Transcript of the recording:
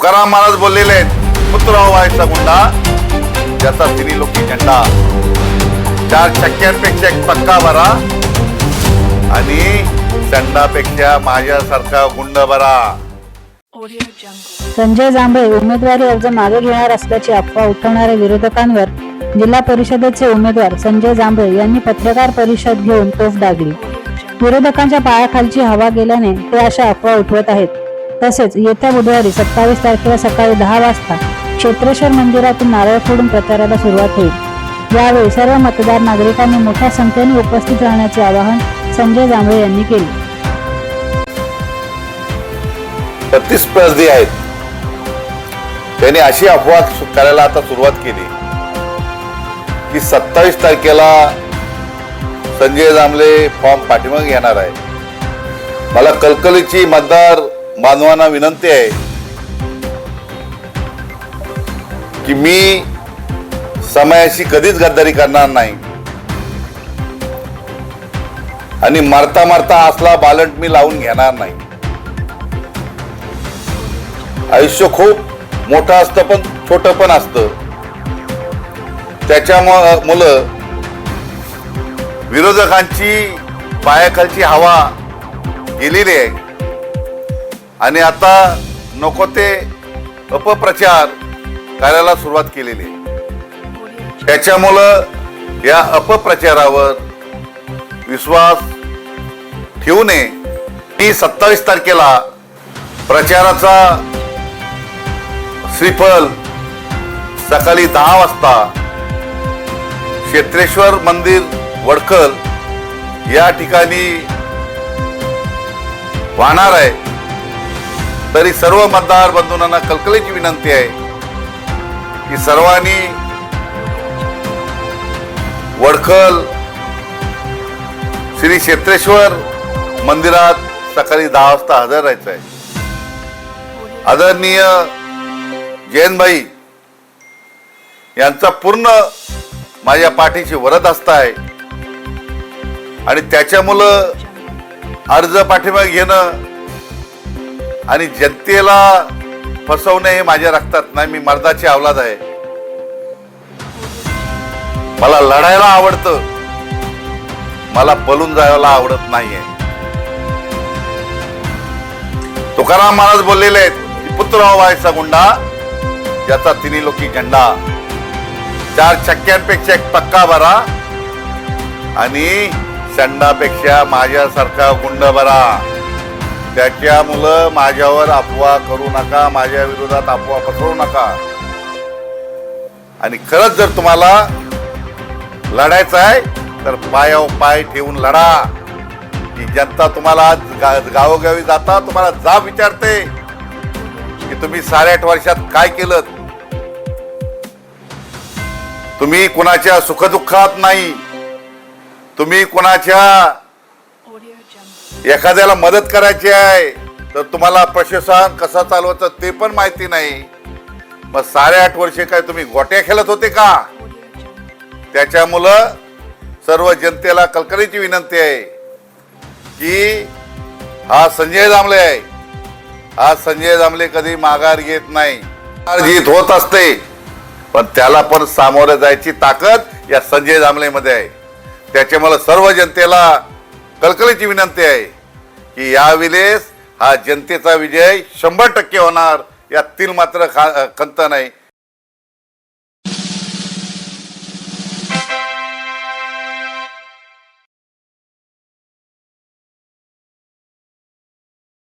तुकाराम महाराज बोललेले आहेत पुत्र व्हायचा गुंडा ज्याचा तिन्ही लोकी झेंडा. चार चक्क्यांपेक्षा एक पक्का बरा आणि दंडापेक्षा माझ्यासारखा गुंड Jungle. संजय जांभळे उमेदवारी अर्ज मागे घेणार असल्याची अफवा उठवणाऱ्या विरोधकांवर जिल्हा परिषदेचे उमेदवार संजय जांभळे यांनी पत्रकार परिषद घेऊन तोफ डागली. विरोधकांच्या पायाखालची हवा गेल्याने ते अशा अफवा उठवत आहेत. तसेच येत्या बुधवारी सत्तावीस तारखेला सकाळी दहा वाजता क्षेत्रेश्वर मंदिरातून नारळ फोडून प्रचाराला सुरुवात होईल. यावेळी सर्व मतदार नागरिकांनी मोठ्या संख्येने उपस्थित राहण्याचे आवाहन संजय जांभळे यांनी केले. प्रतिस्पर्धी आहेत त्यांनी अशी अफवा करायला आता सुरुवात केली की सत्तावीस तारखेला संजय जांभळे फॉर्म पाठीमागे घेणार आहे मला कलकलीची मतदार बांधवांना विनंती आहे की मी समयाशी कधीच गद्दारी करणार नाही. आणि मारता मारता असला बालंट मी लावून घेणार नाही. आयुष्य खूप मोठं असतं पण छोटं पण असतं. त्याच्यामुळं मुलं विरोधकांची पायाखालची हवा गेलेली आहे. आणि आता नको ते अपप्रचार करायला सुरुवात केलेली आहे. त्याच्यामुळं या अपप्रचारावर विश्वास ठेवू नये. मी सत्तावीस तारखेला प्रचाराचा श्रीफल सकाळी दहा वाजता क्षेत्रेश्वर मंदिर वडखल या ठिकाणी वाहणार आहे. तरी सर्व मतदार बंधूंना कलकलीची विनंती आहे की सर्वांनी वडखल श्री क्षेत्रेश्वर मंदिरात सकाळी दहा वाजता हजर राहायचं आहे. आदरणीय जयंतभाई यांचा पूर्ण माझ्या पाठीशी वरद असता आहे. आणि त्याच्यामुळं अर्ज पाठीमागे घेणं आणि जनतेला फसवणे हे माझ्या रक्तात नाही मी मर्दाची अवलाद आहे. मला लढायला आवडतं. मला पळून जायला आवडत नाहीये. तुकाराम महाराज बोललेले आहेत की पुत्र व्हायचा गुंडा ज्याचा तिन्ही लोकी झंडा. चार चक्क्यांपेक्षा एक पक्का बरा आणि संडापेक्षा माझ्यासारखा गुंड बरा. त्याच्यामुळं माझ्यावर अफवा करू नका माझ्या विरोधात अफवा पसरू नका. आणि खरंच जर तुम्हाला लढायचं आहे तर पायावर पाय ठेवून लढा. की जनता तुम्हाला गा- गावोगावी जाता तुम्हाला जा विचारते की तुम्ही साडेआठ वर्षात काय केलं? तुम्ही कुणाच्या सुखदुःखात नाही? तुम्ही कुणाच्या एखाद्याला मदत करायची आहे तर तुम्हाला प्रशासन कसं चालवायचं ते पण माहिती नाही. मग साडेआठ वर्षे काय तुम्ही गोट्या खेळत होते का? त्याच्यामुळं सर्व जनतेला कलकलीची विनंती आहे की हा संजय दामले आहे. हा संजय दामले कधी माघार घेत नाही. जीत होत असते पण त्याला पण सामोरं जायची ताकद या संजय जांभळेमध्ये आहे. त्याच्यामुळे सर्व जनतेला कलकलीची विनंती आहे की यावेळेस हा जनतेचा विजय शंभर टक्के होणार. यातील मात्र खा खंत नाही.